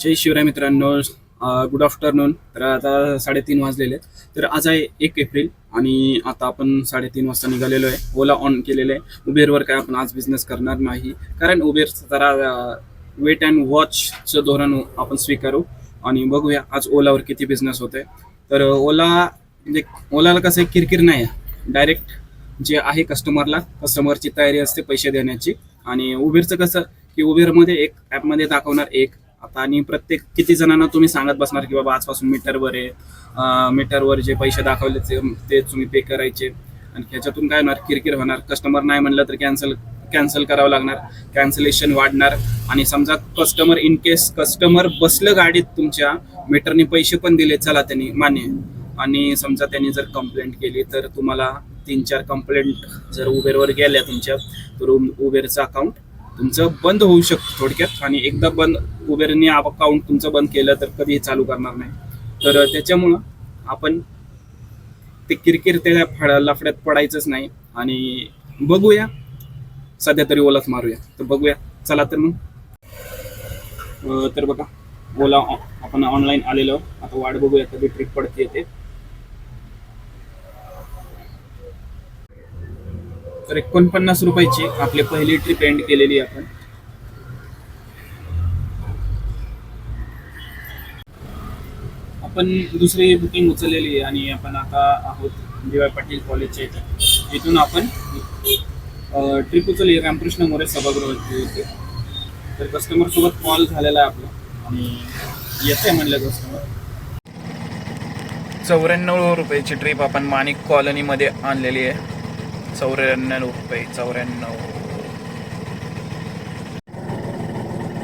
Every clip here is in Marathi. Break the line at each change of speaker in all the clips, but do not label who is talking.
जय शिवराय मित्रांनो गुड आफ्टरनून तर आता साडेतीन वाजलेले आहेत. तर आज आहे एक एप्रिल आणि आता आपण साडेतीन वाजता निघालेलो आहे. ओला ऑन केलेलं आहे. उबेरवर काय आपण आज बिझनेस करणार नाही. कारण उबेर जरा वेट अँड वॉचचं धोरण आपण स्वीकारू आणि बघूया आज ओलावर किती बिझनेस होते तर ओला म्हणजे ओलाला कसं आहे किरकिर नाही आहे. डायरेक्ट जे आहे कस्टमरला कस्टमरची तयारी असते पैसे देण्याची. आणि उबेरचं कसं की उबेरमध्ये एक ॲपमध्ये दाखवणार एक आता आणि प्रत्येक किती जणांना तुम्ही सांगत बसणार की बाबा आजपासून मीटरवर आहे. मीटरवर जे पैसे दाखवले ते ते तुम्ही पे करायचे. आणि ह्याच्यातून काय होणार? किरकिर होणार. कस्टमर नाही म्हणलं तर कॅन्सल कॅन्सल करावं लागणार. कॅन्सलेशन वाढणार. आणि समजा कस्टमर इन केस कस्टमर बसलं गाडीत तुमच्या मीटरने पैसे पण दिले चला त्यांनी मान्य आणि समजा त्यांनी जर कंप्लेंट केली तर तुम्हाला तीन चार कंप्लेंट जर उबेरवर गेल्या तुमच्या तर उबेरचं अकाउंट तुमचं बंद होऊ शकतं थोडक्यात. आणि एकदा बंद उबेरने अकाउंट तुमचं बंद केलं तर कधीही चालू करणार नाही. तर त्याच्यामुळं आपण ते किरकिर त्या फड लफड्यात पडायचंच नाही. आणि बघूया. सध्या तरी ओलाच मारूया. तर बघूया. चला तर मग. तर बघा. ओला आपण ऑनलाईन आलेलो आता वाट बघूया कधी ट्रिप पडते ते. तर एकोणपन्नास रुपयाची आपली पहिली ट्रिप एंड केलेली आहे आपण. आपण दुसरी बुकिंग उचललेली आहे आणि आपण आता आहोत डी वाय पाटील कॉलेजच्या इथे. इथून आपण ट्रिप उचलली रामकृष्ण मोरे सभागृहाची होती. तर कस्टमर सोबत कॉल झालेला आहे आपला. आणि येते म्हणलं कस्टमर चौऱ्याण्णव रुपयाची ट्रिप आपण माणिक कॉलनीमध्ये आणलेली आहे. चौऱ्याण्णव रुपये चौऱ्याण्णव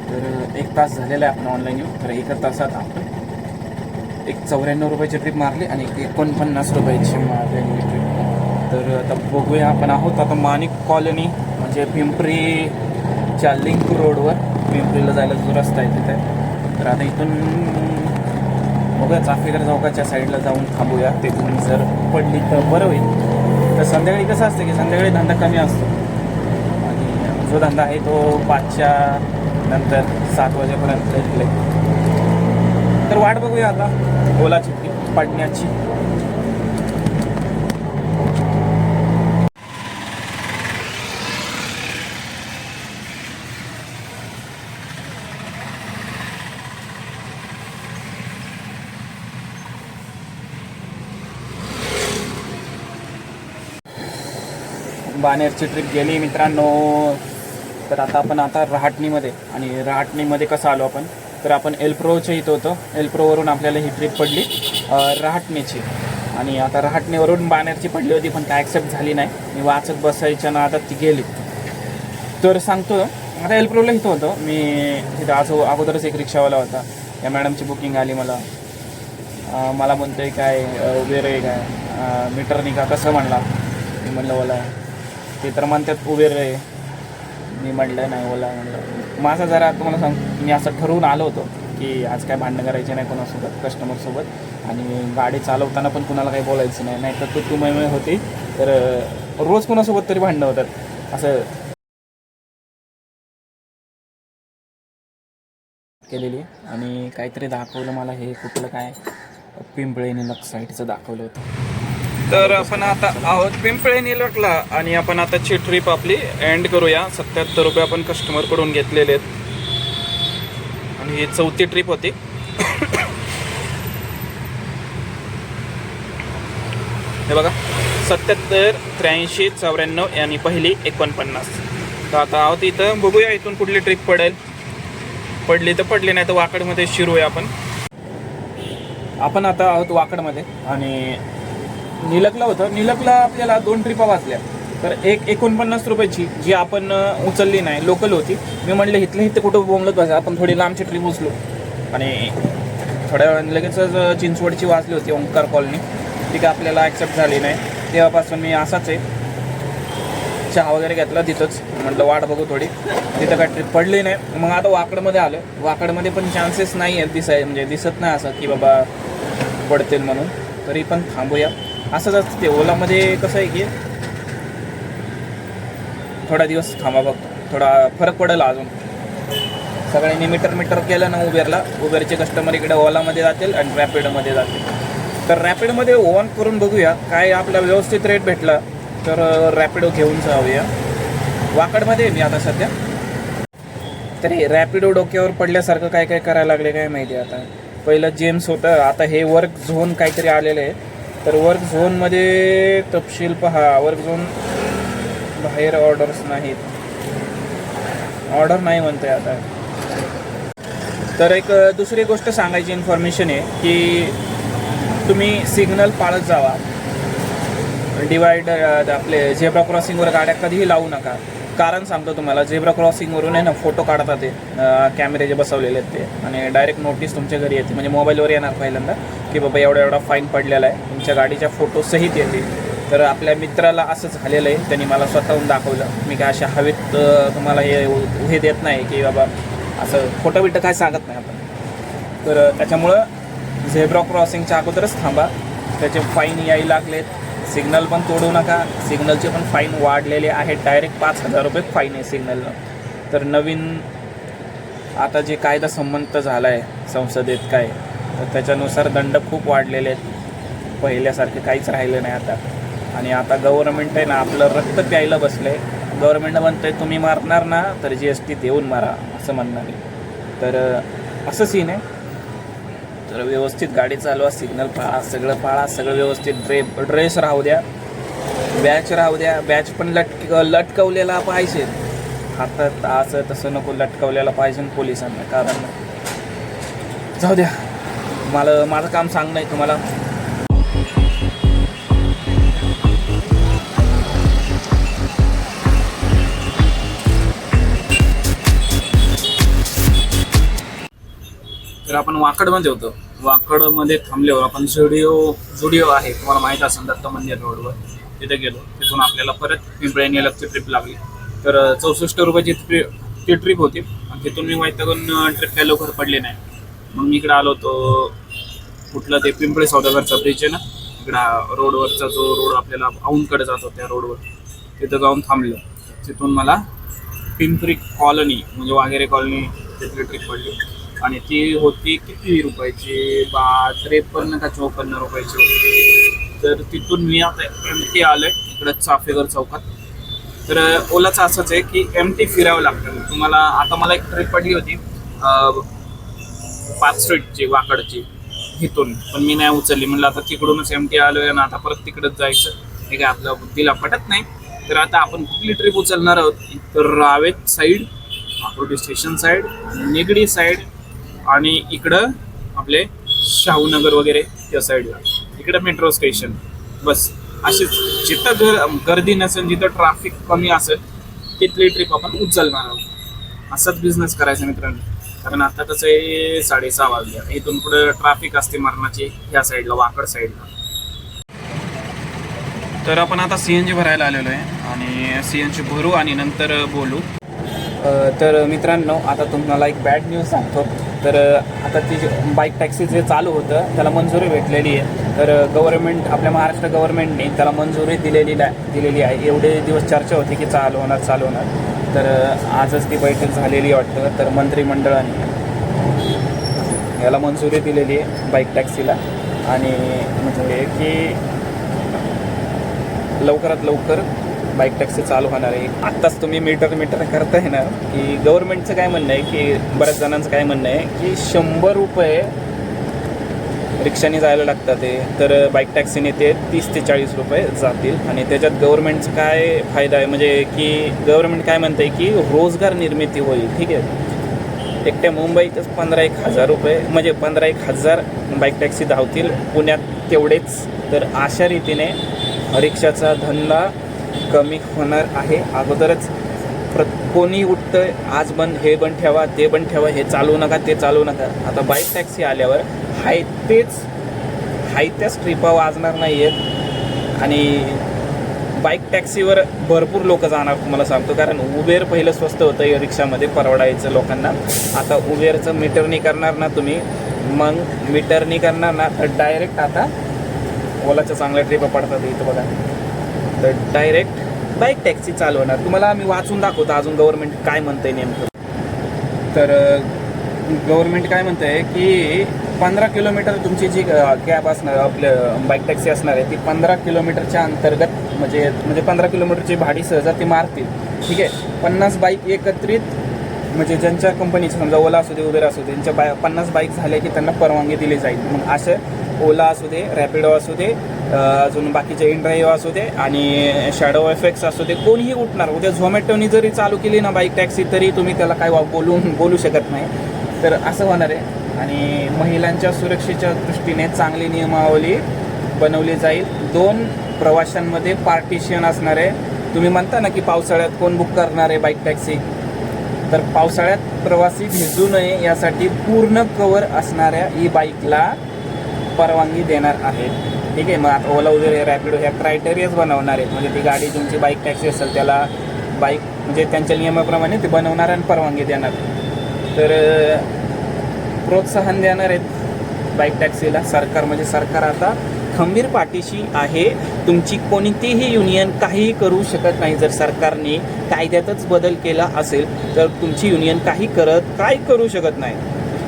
तर uh, एक तास झालेला आहे आपण ऑनलाईन येऊ तर एका तासात आपण एक चौऱ्याण्णव रुपयाची ट्रिप मारली आणि एक एकोणपन्नास रुपयाची मारलेली ट्रिप तर आता बघूया आपण आहोत. आता माणिक कॉलनी म्हणजे पिंपरीच्या लिंक रोडवर पिंपरीला जायला जो रस्ता आहे तिथे. तर आता इथून बघूया चाफेकर चौकाच्या साईडला जाऊन थांबूया. तिथून जर पडली तर बरं होईल. तर संध्याकाळी कसं असतं की संध्याकाळी धंदा कमी असतो. आणि जो धंदा आहे तो पाचच्या नंतर सात वाजेपर्यंत तर वाट बघूया आता ओला ट्रिप पडण्याची बानेरची ट्रिप गेली मित्रांनो. तर आता आपण आता रहाटणीमध्ये आणि रहाटणीमध्ये कसं आलो आपण? तर आपण एल्प्रोच्या इथं होतो. एल्प्रोवरून आपल्याला ही ट्रिप पडली रहाटणीची. आणि आता रहाटणीवरून बानेरची पडली होती पण काय ॲक्सेप्ट झाली नाही. मी वाचत बसायच्या ना आता ती गेली. तर सांगतो आता एल्प्रोला इथं होतं. मी तिथं आज अगोदरच एक रिक्षावाला होता. या मॅडमची बुकिंग आली मला. मला मला म्हणतोय काय वगैरे उबेर आहे काय. मीटर का कसं म्हणला? मी म्हणलं मला आहे. ते तर म्हणतात उबेर आहे मी म्हटलं नाही ओला आहे म्हणलं माझं जरा तुम्हाला सांग मी असं ठरवून आलो होतो की आज काय भांडणं करायचे नाही कोणासोबत कस्टमरसोबत आणि गाडी चालवताना पण कुणाला काही बोलायचं नाही. नाही तर तू तू मैमय होती. तर रोज कोणासोबत तरी भांडणं होतात. असं केलेली. आणि काहीतरी दाखवलं मला हे कुठलं काय पिंपळे निलक साईडचं दाखवलं होतं. तर आपण आता आहोत पिंपळे निलटला आणि आपण आताची ट्रिप आपली एंड करूया. सत्याहत्तर रुपये आपण कस्टमरकडून घेतलेले आहेत. आणि ही चौथी ट्रिप होती. हे बघा सत्याहत्तर त्र्याऐंशी चौऱ्याण्णव आणि पहिली एकोणपन्नास. तर आता आहोत इथं. बघूया इथून कुठली ट्रिप पडेल. पडली तर पडली नाही तर वाकडमध्ये शिरूया आपण. आपण आता आहोत वाकडमध्ये. आणि निलकला होतं. निलकला आपल्याला दोन ट्रिपा वाचल्या. तर एक एकोणपन्नास रुपयाची जी आपण उचलली नाही लोकल होती. मी म्हणलं इथलं इथं कुठं बोंबलत बसा आपण थोडी लांबची ट्रिप उचलू. आणि थोड्या वेळाने लगेचच चिंचवडची वाचली होती ओंकार कॉलनी ती काय आपल्याला ॲक्सेप्ट झाली नाही. तेव्हापासून मी असाच आहे. चहा वगैरे घेतला तिथंच. म्हटलं वाट बघू थोडी. तिथं काय ट्रिप पडली नाही. मग आता वाकडमध्ये आलं वाकडमध्ये पण चान्सेस नाही आहेत दिसाय म्हणजे दिसत नाही असं की बाबा पडतील म्हणून. तरी पण थांबूया. असंच असते ते ओलामध्ये कसं आहे की थोडा दिवस थांबा बघ. थोडा फरक पडेल अजून.
सगळ्यांनी मीटर मीटर केलं ना उबेरला. उबेरचे कस्टमर इकडे ओलामध्ये जातील आणि रॅपिडोमध्ये जातील. तर रॅपिडमध्ये ऑन करून बघूया. काय आपला व्यवस्थित रेट भेटला तर रॅपिडो घेऊन जाऊया. वाकडमध्ये मी आता सध्या. तरी रॅपिडो डोक्यावर पडल्यासारखं काय काय करायला लागले काय माहिती आता. पहिलं जेम्स होतं. आता हे वर्क झोन काहीतरी आलेलं आहे. तर वर्क झोनमध्ये तपशील पहा. वर्क झोन बाहेर ऑर्डर्स नाहीत. ऑर्डर नाही म्हणते आता. तर एक दुसरी गोष्ट सांगायची इन्फॉर्मेशन आहे की तुम्ही सिग्नल पाळत जावा. डिवायडर आपले झेब्रा क्रॉसिंगवर गाड्या कधीही लावू नका. कारण सांगतो तुम्हाला झेब्रा क्रॉसिंगवरून आहे ना फोटो काढतात ते. कॅमेरे जे बसवलेले आहेत ते. आणि डायरेक्ट नोटीस तुमच्या घरी येते. म्हणजे मोबाईलवर येणार पहिल्यांदा. की बाबा एवढा एवढा फाईन पडलेला आहे. तुमच्या गाडीच्या फोटोसहित येते तर आपल्या मित्राला असं झालेलं आहे. त्यांनी मला स्वतःहून दाखवलं. मी काय अशा हवेत तुम्हाला हे हे देत नाही की बाबा असं खोटं बिटं काय सांगत नाही आपण. तर त्याच्यामुळं झेब्रा क्रॉसिंगच्या अगोदरच थांबा. त्याचे फाईन यायला लागलेत. सिग्नल पण तोडू नका. सिग्नलचे पण फाईन वाढलेले आहेत. डायरेक्ट पाच हजार रुपये फाईन आहे सिग्नलनं तर नवीन आता जे कायदा संमत झाला आहे संसदेत काय तर त्याच्यानुसार दंड खूप वाढलेले आहेत. पहिल्यासारखे काहीच राहिलं नाही आता. आणि आता गव्हर्नमेंट आहे ना आपलं रक्त प्यायला बसलं आहे गव्हर्नमेंट म्हणतं आहे तुम्ही मारणार ना तर जी एस टी देऊन मारा असं म्हणणं आहे. तर असं सीन आहे. तर व्यवस्थित गाडी चालवा सिग्नल पाळा सगळं पाळा सगळं व्यवस्थित. ड्रे ड्रेस राहू द्या. बॅच राहू द्या. बॅच पण लटक लटकवलेला पाहिजे. हातात असं तसं नको लटकवलेला पाहिजे पोलिसांना कारण जाऊ द्या. मला माझं काम सांगणं आहे तुम्हाला.
तर आपण वाकडमध्ये होतो. वाकडमध्ये थांबल्यावर आपण झुडिओ झुडिओ आहे तुम्हाला माहीत असेल दत्त मंदिर रोडवर. तिथे गेलो. तिथून आपल्याला परत पिंपळे निलगची ट्रिप लागली. तर चौसष्ट रुपयाची ट्रिप ती ट्रिप होती. तिथून मी माहीत करून ट्रिप काय लवकर पडली नाही. मग मी इकडे आलो होतो कुठलं ते पिंपळे सौदागरचा ब्रिज आहे ना? इकडं रोडवरचा जो रोड आपल्याला औंधकडे जातो त्या रोडवर तिथं जाऊन थांबलं. तिथून मला पिंपरी कॉलनी म्हणजे वाघेरे कॉलनी तिथली ट्रिप पडली. आणि ती होती किती रुपयाची? बा त्रेपन्न का चौपन्न रुपयाची होती. तर तिथून मी आता एम टी आलोय. इकडं चाफेगर चौकात. तर ओलाचं असंच आहे की एम टी फिरावं लागतं. तुम्हाला आता मला एक ट्रिप पडली होती. पार्क पाच स्ट्रीटची वाकडची. घेतून पण मी नाही उचलली. म्हणलं आता तिकडूनच एम टी आलोय ना आता परत तिकडंच जायचं. हे काय आपल्या बुद्धीला पटत नाही. तर आता आपण कुठली ट्रिप उचलणार आहोत? तर Ravet side Akurdi station side Nigdi side आणि इकडं आपले शाहूनगर वगैरे त्या साईडला इकडं मेट्रो स्टेशन बस. अशीच जिथं गर गर्दी नसेल जिथं ट्रॅफिक कमी असेल तिथली ट्रिप आपण उचलणार आहोत. असाच बिझनेस करायचा मित्रांनो. कारण आता कसं आहे साडेसहा वाजले. इथून पुढे ट्रॅफिक असते मरणाची ह्या साईडला वाकड साईडला तर आपण आता सी एन जी भरायला आलेलो आहे. आणि सी एन जी भरू आणि नंतर बोलू.
तर मित्रांनो आता तुम्हाला एक बॅड न्यूज सांगतो. तर आता ती बाईक टॅक्सी जे चालू होतं त्याला मंजुरी भेटलेली आहे. तर गव्हर्नमेंट आपल्या महाराष्ट्र गव्हर्नमेंटने त्याला मंजुरी दिलेली दिलेली आहे. एवढे दिवस चर्चा होती की चालू होणार चालू होणार. तर आजच ती बैठक झालेली वाटतं. तर मंत्रिमंडळाने याला मंजुरी दिलेली आहे बाईक टॅक्सीला आणि म्हणजे की लवकरात लवकर बाईक टॅक्सी चालू होणार आहे. आत्ताच तुम्ही मीटर मीटर करताय ना की गव्हर्नमेंटचं काय म्हणणं आहे की बऱ्याच जणांचं काय म्हणणं आहे की शंभर रुपये रिक्षाने जायला लागतात ते. तर बाईक टॅक्सीने ते तीस ते चाळीस रुपये जातील. आणि त्याच्यात गव्हर्नमेंटचं काय फायदा आहे? म्हणजे की गव्हर्नमेंट काय म्हणतं आहे की रोजगार निर्मिती होईल. ठीक आहे? एकट्या मुंबईतच पंधरा एक हजार रुपये म्हणजे पंधरा एक हजार बाईक टॅक्सी धावतील पुण्यात तेवढेच. तर अशा रीतीने रिक्षाचा धंदा कमी होणार आहे. अगोदरच प्र कोणी उठतं आज बंद हे बंद ठेवा ते बंद ठेवा हे चालू नका ते चालू नका. आता बाईक टॅक्सी आल्यावर हाय तेच हाय त्याच स्ट्रिपा वाजणार नाही आहेत आणि बाईक टॅक्सीवर भरपूर लोक जाणार तुम्हाला सांगतो. कारण उबेर पहिलं स्वस्त होतं या रिक्षामध्ये परवडायचं लोकांना. आता उबेरचं मीटरनी करणार ना तुम्ही. मग मीटरनी करणार ना तर डायरेक्ट आता ओलाच्या चांगल्या ट्रिपा पडतात इथं बघा. तर डायरेक्ट बाईक टॅक्सी चालवणार तुम्हाला आम्ही वाचून दाखवतो अजून गव्हर्नमेंट काय म्हणतंय नेमकं. तर गव्हर्नमेंट काय म्हणतं आहे की पंधरा किलोमीटर तुमची जी कॅब असणार आपलं बाईक टॅक्सी असणार आहे ती पंधरा किलोमीटरच्या अंतर्गत म्हणजे म्हणजे पंधरा किलोमीटरची भाडी सहजा ती मारतील ठीक आहे? पन्नास बाईक एकत्रित म्हणजे ज्यांच्या कंपनीचं समजा ओला असू दे उबेर असू दे त्यांच्या बाय पन्नास बाईक झाल्या की त्यांना परवानगी दिली जाईल. मग असं ओला असू दे रॅपिडो असू दे अजून बाकीचे इनड्राईव्ह असू दे आणि शॅडो एफेक्ट्स असू दे कोणीही उठणार. उद्या झोमॅटोनी जरी चालू केली ना बाईक टॅक्सी तरी तुम्ही त्याला काय वा- बोलून बोलू शकत नाही. तर असं होणार आहे. आणि महिलांच्या सुरक्षेच्या दृष्टीने चांगली नियमावली बनवली जाईल. दोन प्रवाशांमध्ये पार्टिशन असणार आहे. तुम्ही म्हणता ना की पावसाळ्यात कोण बुक करणार आहे बाईक टॅक्सी तर पावसाळ्यात प्रवासी भिजू नये यासाठी पूर्ण कवर असणाऱ्या ई बाईकला परवानगी देणार आहे ठीक आहे मग आता ओला उबेर रॅपिडो ह्या क्रायटेरियाच बनवणार आहेत. म्हणजे ती गाडी तुमची बाईक टॅक्सी असेल त्याला बाईक म्हणजे त्यांच्या नियमाप्रमाणे ते बनवणार आणि परवानगी देणार. तर प्रोत्साहन देणार आहेत. बाईक टॅक्सीला सरकार म्हणजे सरकार आता खंबीर पाठीशी आहे. तुमची कोणतीही युनियन काहीही करू शकत नाही. जर सरकारने कायद्यातच बदल केला असेल तर तुमची युनियन काही करत काय करू शकत नाही.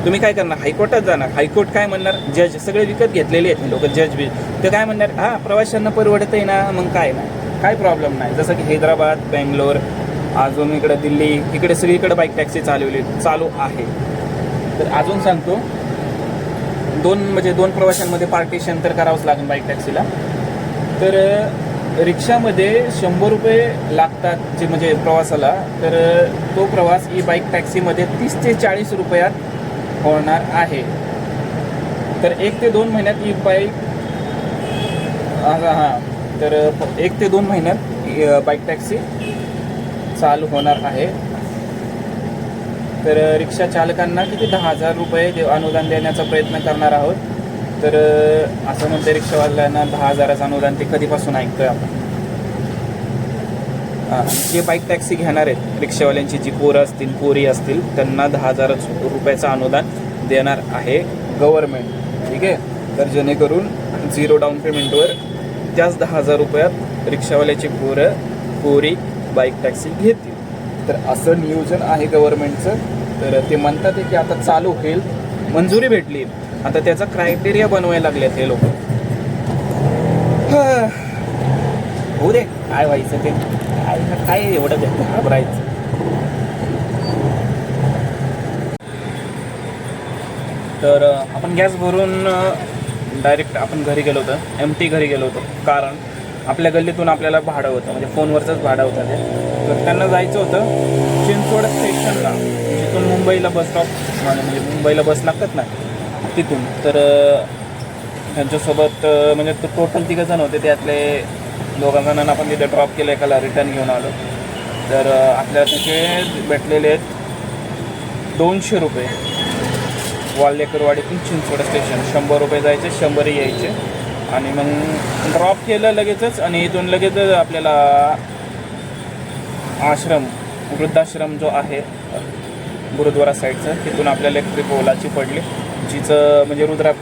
तुम्ही काय करणार? हायकोर्टात जाणार. हायकोर्ट काय म्हणणार? जज सगळे विकत घेतलेले आहेत. लोक जज बी तर काय म्हणणार? हा प्रवाशांना परवडत आहे ना मग काय नाही. काय प्रॉब्लेम नाही. जसं की हैदराबाद बेंगलोर अजून इकडं दिल्ली इकडे सगळीकडे बाईक टॅक्सी चालवली चालू आहे. तर अजून सांगतो दोन म्हणजे दोन प्रवाशांमध्ये पार्टिशन तर करावंच लागेल बाईक टॅक्सीला तर रिक्षामध्ये शंभर रुपये लागतात जे म्हणजे प्रवासाला तर तो प्रवास ई बाईक टॅक्सीमध्ये तीस ते चाळीस रुपयात होणार आहे. तर एक ते दोन महिन्यात ई बाईक हां तर एक ते दोन महिन्यात ई, बाईक टॅक्सी चालू होणार आहे. तर रिक्षा चालकांना किती दहा हजार रुपये दे- अनुदान देण्याचा प्रयत्न करणार आहोत. तर असं म्हणते रिक्षावाल्यांना दहा हजाराचं अनुदान ते कधीपासून ऐकतोय आपण? जे बाईक टॅक्सी घेणार आहेत रिक्षावाल्यांची जी पोरं असतील पोरी असतील त्यांना दहा हजार रुपयाचं अनुदान देणार आहे गव्हर्मेंट ठीक आहे? तर जेणेकरून झिरो डाऊन पेमेंटवर त्याच दहा हजार रुपयात रिक्षावाल्याची पोरं पोरी बाईक टॅक्सी घेतील. तर असं नियोजन आहे गव्हर्मेंटचं तर ते म्हणतात की आता चालू होईल मंजुरी भेटली. आता त्याचा क्रायटेरिया बनवायला लागले ते लोक. होऊ दे काय व्हायचं ते. काय काय एवढं ते घाबरायचं. तर आपण गॅस भरून डायरेक्ट आपण घरी गेलो होतो. एम टी घरी गेलो होतो. कारण आपल्या गल्लीतून आपल्याला भाडं होतं. म्हणजे फोनवरचंच भाडं होतं ते. तर त्यांना जायचं होतं चिंचवड स्टेशनला जिथून मुंबईला बस स्टॉप म्हणजे मुंबईला बस लागतात ना तिथून. तर त्यांच्यासोबत म्हणजे टोटल तिघं जण होते. त्यातले दोघा जणांना आपण तिथे ड्रॉप केलं. एकाला रिटर्न घेऊन आलो. तर अ, आपल्याला भेटलेले आहेत दोनशे रुपये. वाल्लेकरवाडीतून चिंचवड स्टेशन शंभर रुपये जायचे शंभरही यायचे. आणि मग ड्रॉप केलं लगेचच आणि इथून लगेचच आपल्याला आश्रम वृद्धाश्रम जो आहे गुरुद्वारा साईडचं तिथून आपल्याला एक ट्रिप ओलाची पडली जिचं म्हणजे रुद्रा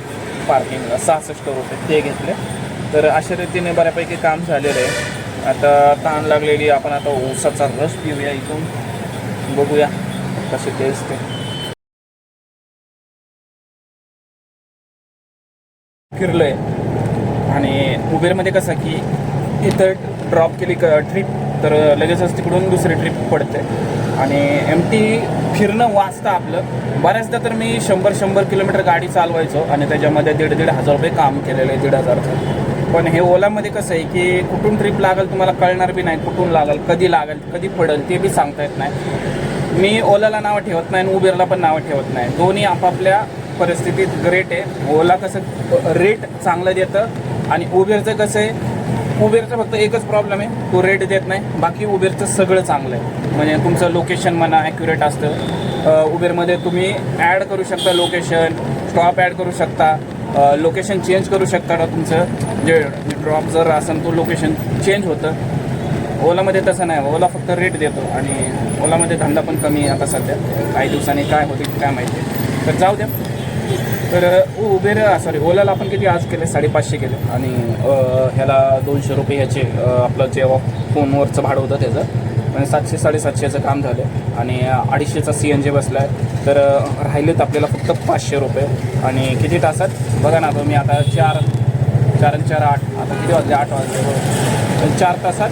पार्किंग सहासष्ट रुपये ते घेतले. तर अशा रीतीने बऱ्यापैकी काम झालेलं आहे. आता ताण लागलेली आपण आता ऊसाचा रस पिऊया इथून. बघूया कसे टेस्ट आहे. फिरलोय. आणि उबेरमध्ये कसं की इथं ड्रॉप केली क ट्रिप तर लगेचच तिकडून दुसरी ट्रिप पडते. आणि एम टी फिरणं वाचतं आपलं. बऱ्याचदा तर मी शंभर शंभर किलोमीटर गाडी चालवायचो आणि त्याच्यामध्ये दीड दीड हजार रुपये काम केलेलं आहे दीड हजारचं पण हे ओलामध्ये कसं आहे की कुठून ट्रिप लागेल तुम्हाला कळणार बी नाही कुठून लागेल कधी लागेल कधी पडेल ते बी सांगता येत नाही. मी ओलाला नावं ठेवत नाही आणि उबेरला पण नावं ठेवत नाही. दोन्ही आपापल्या परिस्थितीत ग्रेट आहे. ओला कसं रेट चांगलं देतं आणि उबेरचं कसं आहे उबेरचं फक्त एकच प्रॉब्लेम आहे तो रेट देत नाही. बाकी उबेरचं सगळं चांगलं आहे. म्हणजे तुमचं लोकेशन म्हणा ॲक्युरेट असतं. उबेरमध्ये तुम्ही ॲड करू शकता लोकेशन स्टॉप ॲड करू शकता. लोकेशन चेंज करू शकता ना तुमचं. जे ड्रॉप जर असेल तो लोकेशन चेंज होतं. ओलामध्ये तसं नाही. ओला फक्त रेट देतो. आणि ओलामध्ये धंदा पण कमी आहे आता सध्या. काही दिवसांनी काय होते काय माहिती. तर जाऊ द्या. तर उबेर सॉरी ओलाला आपण किती आज केले? साडेपाचशे केले. आणि ह्याला दोनशे रुपये ह्याचे आपलं जे फोनवरचं भाडं होतं त्याचं. म्हणजे सातशे साडेसातशेचं काम झालं. आणि अडीचशेचा सी एन जी बसला आहे तर राहिलेत आपल्याला फक्त पाचशे रुपये. आणि किती तासात? बघा ना मी आता चार चार आणि चार आठ. आता किती वाजले? आठ वाजले. हो. तर चार तासात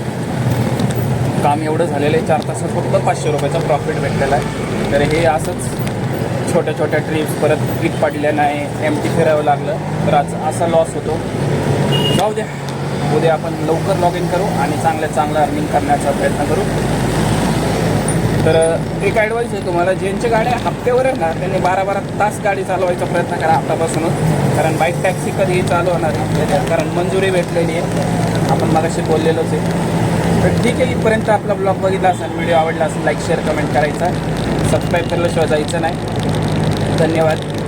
काम एवढं झालेलं आहे. चार तासात फक्त पाचशे रुपयाचा प्रॉफिट भेटलेला आहे. तर हे असंच छोट्या छोट्या ट्रिप्स परत ट्रिप पडल्या नाही एम टी फिरावं लागलं तर आज असा लॉस होतो. जाऊ द्या. उद्या आपण लवकर लॉग इन करू आणि चांगल्या चांगलं अर्निंग करण्याचा प्रयत्न करू. तर एक ॲडवाईस आहे तुम्हाला ज्यांच्या गाड्या हप्त्यावर आहे ना त्यांनी बारा बारा तास गाडी चालवायचा प्रयत्न करा आतापासूनच. कारण बाईक टॅक्सी कधीही चालू होणार कारण मंजुरी भेटलेली आहे. आपण मगाशी बोललेलोच आहे. तर ठीक आहे इथपर्यंत आपला ब्लॉग बघितला असेल व्हिडिओ आवडला असेल लाईक शेअर कमेंट करायचा. सबस्क्राईब करल्याशिवाय जायचं नाही. धन्यवाद.